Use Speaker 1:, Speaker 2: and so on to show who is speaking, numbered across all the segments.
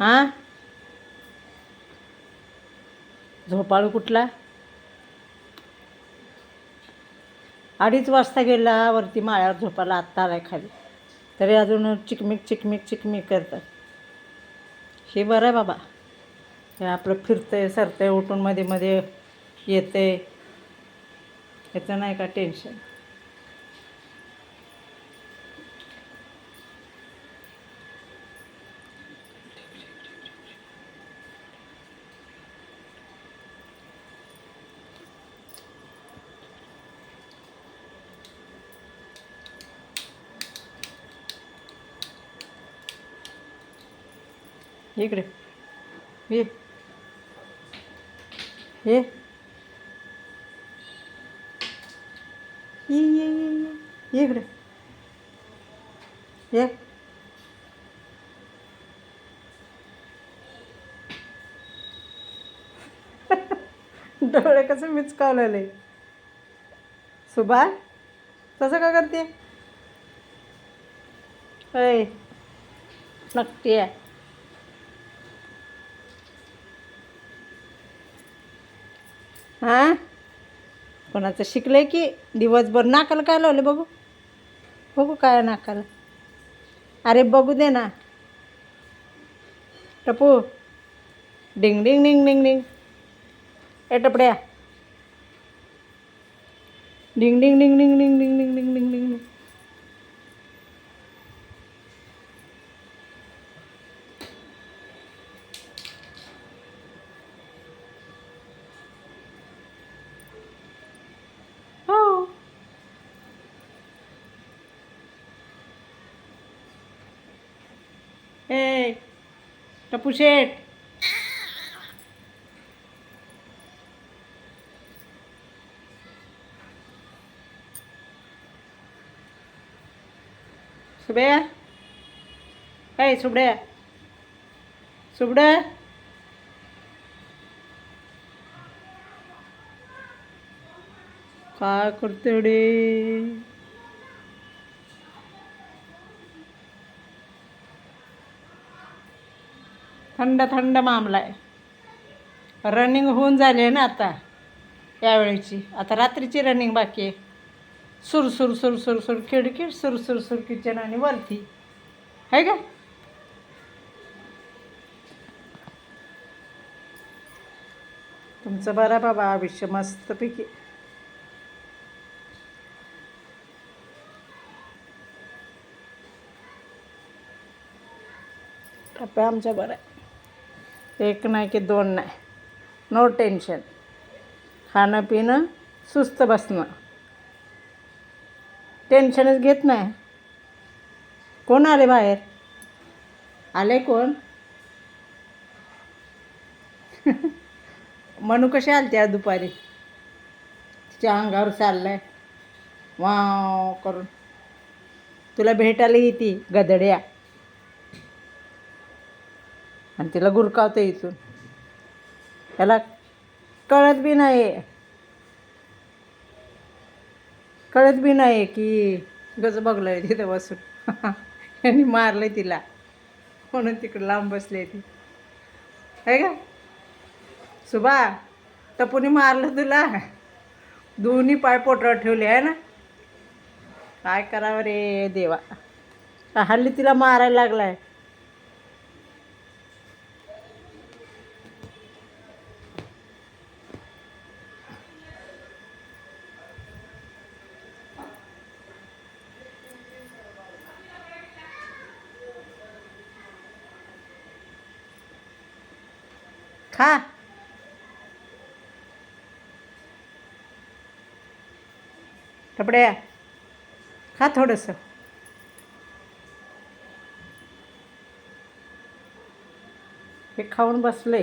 Speaker 1: हां? झोपाळू कुठला? अडीच वाजता गेला वरती माळ्यावर झोपायला आत्ता आलाय खाली. तरी अजून चिकमिक चिकमिक चिकमिक करतात. हे बरं आहे बाबा. हे आपलं फिरतंय सरतंय उठून मध्ये मध्ये येते याचं नाही का टेन्शन इकडे. ये. ये. ये ये ये इकडे. ये. डोळे कसं मिचकावलेले. सुभा तसं का करते ऐ नक्की आहे. हां? कोणाचं शिकलं आहे की? दिवसभर नाकाला काय लावलं बघू? बघू काय नाकाला. अरे बघू दे ना. टपू. डिंग डिंग डिंग डिंग डिंग. ए टपड्या. डिंग डिंग डिंग डिंग डिंग डिंग डिंग डिंग. এ টপু শেঠ সুবে এই সুবড়ে সুবড়ে काय करते रे थंड थंड मामला आहे रनिंग होऊन झाली आहे ना आता यावेळेची. आता रात्रीची रनिंग बाकी आहे. सुर सुर सुर सुर सुर खिडकी सुर सुर सुर किचन आणि वरती. आहे का? तुमचं बरं बाबा आयुष्य मस्तपैकी. टप्प्या आमच्या बरं आहे. एक नाही की दोन नाही. नो टेन्शन खाणं पिणं सुस्त बसणं. टेन्शनच घेत नाही. कोण आले बाहेर? आले कोण? मनू कशी आली त्या दुपारी? तिच्या अंगावर चाललंय. वाव करून. तुला भेटायला येते गदड्या. आणि तिला गुरकावते इथून. त्याला कळत बी नाही कळत बी नाही की गज बघलंय तिथं बसून. यांनी मारलंय तिला. म्हणून तिकडं लांब बसले ती. आहे का? सुबा तपुनी मारलं तुला. दोन्ही पाय पोटावर ठेवले आहे ना? काय करावं रे देवा? हल्ली तिला मारायला लागलाय. खा कपड्या खा थोडंसं. हे खाऊन बसले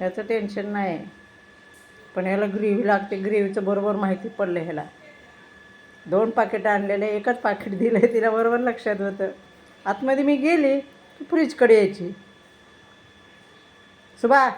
Speaker 1: याचं टेन्शन नाही. पण ह्याला ग्रेव्ही लागते ग्रेव्हीचं बरोबर माहिती पडलं ह्याला. दोन पाकिटं आणलेले एकच पाकिट दिलं आहे तिला बरोबर लक्षात होतं. आतमध्ये मी गेली की फ्रीजकडे यायची. सुभा